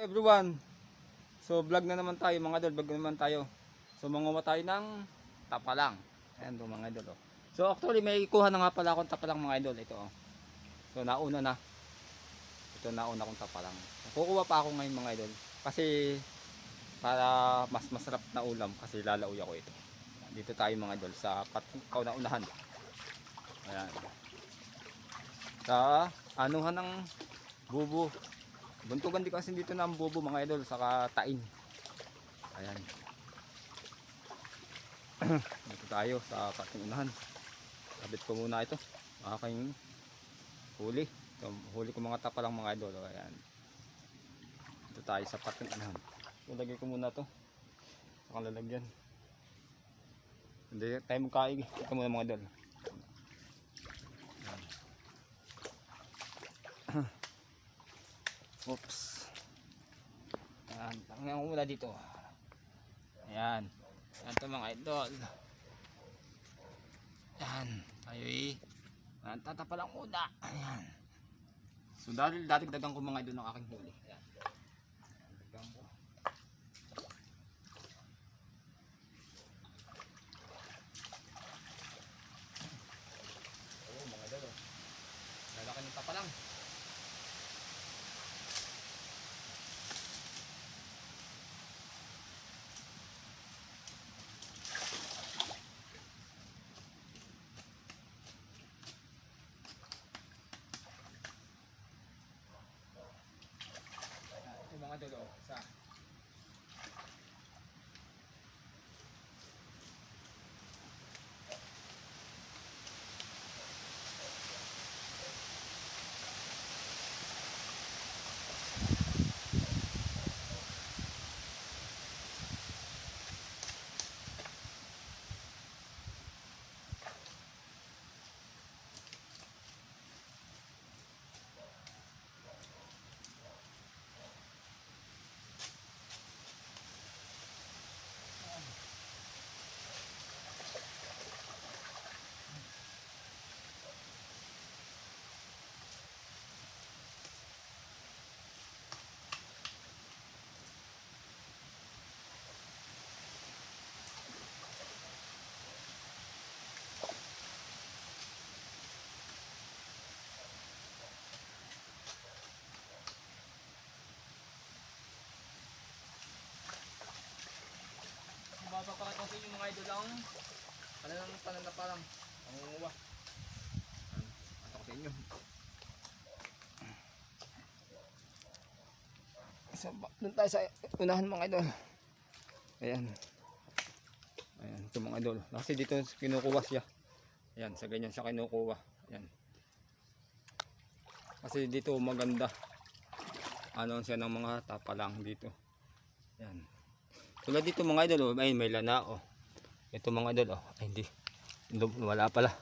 everyone. So vlog na naman tayo mga idol, vlog na naman tayo. So manguha tayo ng tapalang. Ayan to mga idol. Oh. So actually may kuha na nga pala akong tapalang mga idol. Ito oh. So nauna na. Ito nauna akong tapalang. Kukuha pa ako ngayon mga idol. Kasi para mas masarap na ulam kasi lalauy ako ito. Dito tayo mga idol sa kauna-unahan. Ayan. Sa anuhan ng bubo Buntugan din kasi dito na ang bobo mga idol saka tain. Ayan. dito tayo sa pating unahan. Sabit ko muna ito. Aking huli. Ito, huli ko mga tapa lang mga idol. Ayan. Dito tayo sa pating unahan. So, lagay ko muna to. Saka lalagyan. Hindi tayo magkaig. Ito muna mga idol. Oops. Ayan, tangyan ko muna dito. Ayan. Ayan to mga idol. Ayan. Tayo eh. Ayan, tatapa lang muna. Ayan. So dahil datigdagan ko mga idol ng aking huli. Ayan. Datigdagan ko. Oh, mga idol. oh. Lalaki ng tapa lang. Ito mga dulo. Isa. Mababa pa kasi lang. Ano lang tanan na parang pangunguha. Ato ko sa inyo. So, doon tayo sa unahan mga idol. Ayan. Ayan, ito mga idol. Kasi dito kinukuha siya. Ayan, sa ganyan siya kinukuha. Ayan. Kasi dito maganda. Ano siya ng mga tapalang dito. Ayan. Tulad dito mga idol, oh, ay may lana oh. Ito mga idol oh, ay hindi. Wala pala.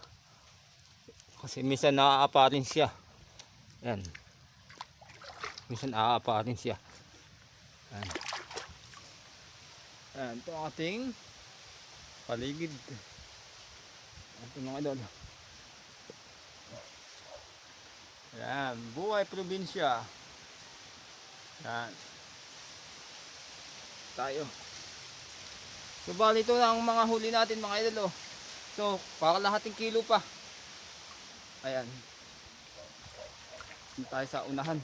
Kasi minsan naaapa rin siya. Yan. Minsan naaapa rin siya. Yan. Yan, ito ating paligid. Ito mga idol. Yan, buhay probinsya. Yan. Tayo. So bali ito ang mga huli natin mga idol oh. So para lahating kilo pa. Ayan. Dito tayo sa unahan.